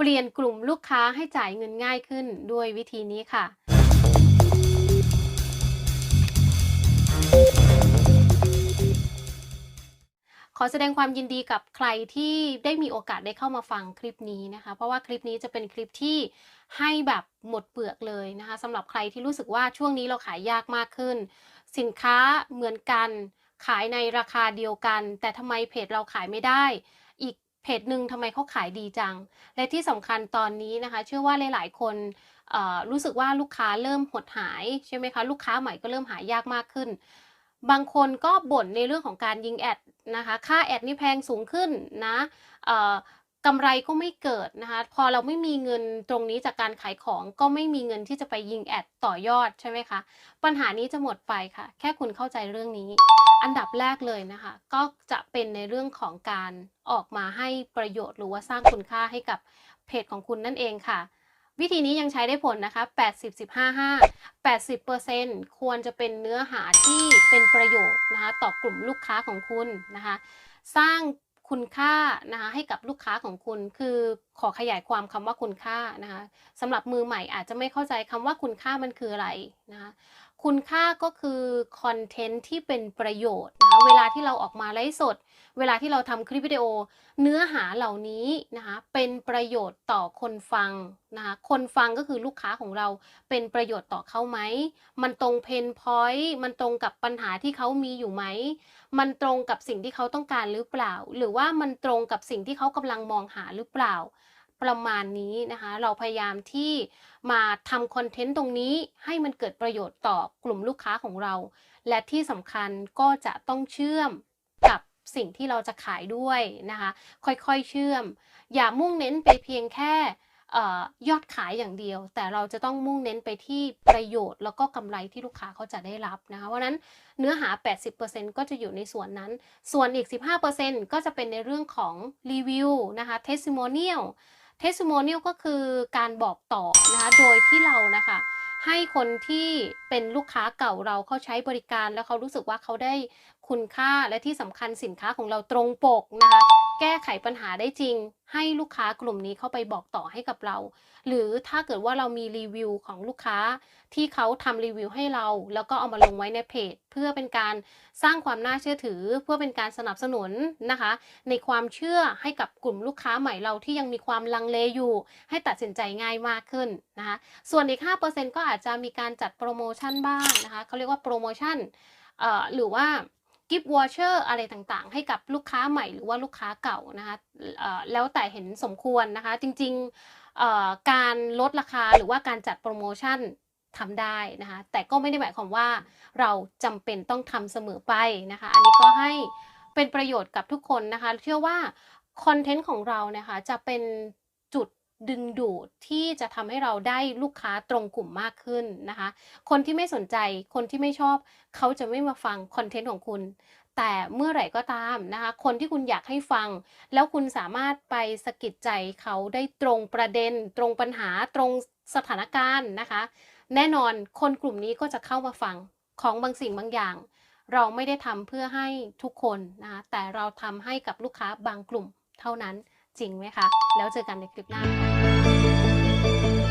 เปลี่ยนกลุ่มลูกค้าให้จ่ายเงินง่ายขึ้นด้วยวิธีนี้ค่ะ ขอแสดงความยินดีกับใครที่ได้มีโอกาสได้เข้ามาฟังคลิปนี้นะคะ เพราะว่าคลิปนี้จะเป็นคลิปที่ให้แบบหมดเปลือกเลยนะคะสำหรับใครที่รู้สึกว่าช่วงนี้เราขายยากมากขึ้น สินค้าเหมือนกันขายในราคาเดียวกัน แต่ทำไมเพจเราขายไม่ได้ อีก จหนึ่งทำไมเขาขายดีจัง และที่สำคัญตอนนี้นะคะ เชื่อว่าหลาย ๆ คนรู้สึกว่าลูกค้าเริ่มหดหายใช่ไหมคะลูกค้าใหม่ก็เริ่มหายากมากขึ้น บางคนก็บ่นในเรื่องของการยิงแอดนะคะ ค่าแอดนี่แพงสูงขึ้นนะ กำไรก็ไม่เกิดนะคะพอเราไม่มีเงินตรงนี้จากการขายของก็ไม่มีเงินที่จะไปยิงแอดต่อยอดใช่ไหมคะปัญหานี้จะหมดไปค่ะ แค่คุณเข้าใจเรื่องนี้ อันดับแรกเลยนะคะ ก็จะเป็นในเรื่องของการออกมาให้ประโยชน์หรือว่าสร้างคุณค่าให้กับเพจของคุณนั่นเองค่ะวิธีนี้ยังใช้ได้ผลนะคะ 80 15 5 80%ควรจะเป็นเนื้อหาที่เป็นประโยชน์นะคะ ต่อกลุ่มลูกค้าของคุณนะคะ สร้าง คุณค่านะคะให้กับลูกค้าของคุณคือขอขยายความคำว่าคุณค่านะคะสำหรับมือใหม่อาจจะไม่เข้าใจคำว่าคุณค่ามันคืออะไรนะคะ คุณค่าก็คือคอนเทนต์ที่เป็นประโยชน์นะคะเวลาที่เราออกมาไลฟ์สด เวลาที่เราทำคลิปวิดีโอ เนื้อหาเหล่านี้นะคะเป็นประโยชน์ต่อคนฟังนะคะคนฟังก็คือลูกค้าของเราเป็นประโยชน์ต่อเขาไหม มันตรงเพนพอยต์มันตรงกับปัญหาที่เขามีอยู่ไหม มันตรงกับสิ่งที่เขาต้องการหรือเปล่า หรือว่ามันตรงกับสิ่งที่เขากำลังมองหาหรือเปล่า ประมาณนี้นะคะ เราพยายามที่มาทำคอนเทนต์ตรงนี้ให้มันเกิดประโยชน์ต่อกลุ่มลูกค้าของเรา และที่สำคัญก็จะต้องเชื่อมกับสิ่งที่เราจะขายด้วยนะคะ ค่อยๆเชื่อม อย่ามุ่งเน้นไปเพียงแค่ออยอดขายอย่างเดียว แต่เราจะต้องมุ่งเน้นไปที่ประโยชน์ แล้วก็กำไรที่ลูกค้าเขาจะได้รับนะคะเพราะนั้นเนื้อหา 80%ก็จะอยู่ในส่วนนั้น ส่วนอีก 15%ก็จะเป็นในเรื่องของรีวิวนะคะเทสติโมเนียล testimonial ก็คือการบอกต่อนะคะโดยที่เรานะคะให้คนที่เป็นลูกค้าเก่าเราเขาใช้บริการแล้วเขารู้สึกว่าเขาได้คุณค่าและที่สำคัญสินค้าของเราตรงปกนะคะ แก้ไขปัญหาได้จริง ให้ลูกค้ากลุ่มนี้เข้าไปบอกต่อให้กับเรา หรือถ้าเกิดว่าเรามีรีวิวของลูกค้าที่เขาทำรีวิวให้เรา แล้วก็เอามาลงไว้ในเพจ เพื่อเป็นการสร้างความน่าเชื่อถือ เพื่อเป็นการสนับสนุนนะคะ ในความเชื่อให้กับกลุ่มลูกค้าใหม่เราที่ยังมีความลังเลอยู่ ให้ตัดสินใจง่ายมากขึ้นนะคะ ส่วนอีก 5%ก็อาจจะมีการจัดโปรโมชั่นบ้างนะคะเขาเรียกว่าโปรโมชั่นหรือว่า กิฟต์วอเชอร์อะไรต่างๆ ให้กับลูกค้าใหม่หรือว่าลูกค้าเก่านะคะแล้วแต่เห็นสมควรนะคะ จริงๆการลดราคาหรือว่าการจัดโปรโมชั่นทำได้นะคะ แต่ก็ไม่ได้หมายความว่าเราจำเป็นต้องทำเสมอไปนะคะ อันนี้ก็ให้เป็นประโยชน์กับทุกคนนะคะ เชื่อว่าคอนเทนต์ของเรานะคะจะเป็น ดึงดูดที่จะทำให้เราได้ลูกค้าตรงกลุ่มมากขึ้นนะคะ คนที่ไม่สนใจคนที่ไม่ชอบ เขาจะไม่มาฟังคอนเทนต์ของคุณ แต่เมื่อไหร่ก็ตามนะคะ คนที่คุณอยากให้ฟัง แล้วคุณสามารถไปสะกิดใจเขาได้ตรงประเด็น ตรงปัญหาตรงสถานการณ์นะคะ แน่นอนคนกลุ่มนี้ก็จะเข้ามาฟังของบางสิ่งบางอย่าง เราไม่ได้ทำเพื่อให้ทุกคนนะคะแต่เราทำให้กับลูกค้าบางกลุ่มเท่านั้น จริงไหมคะ แล้วเจอกันในคลิปหน้าค่ะ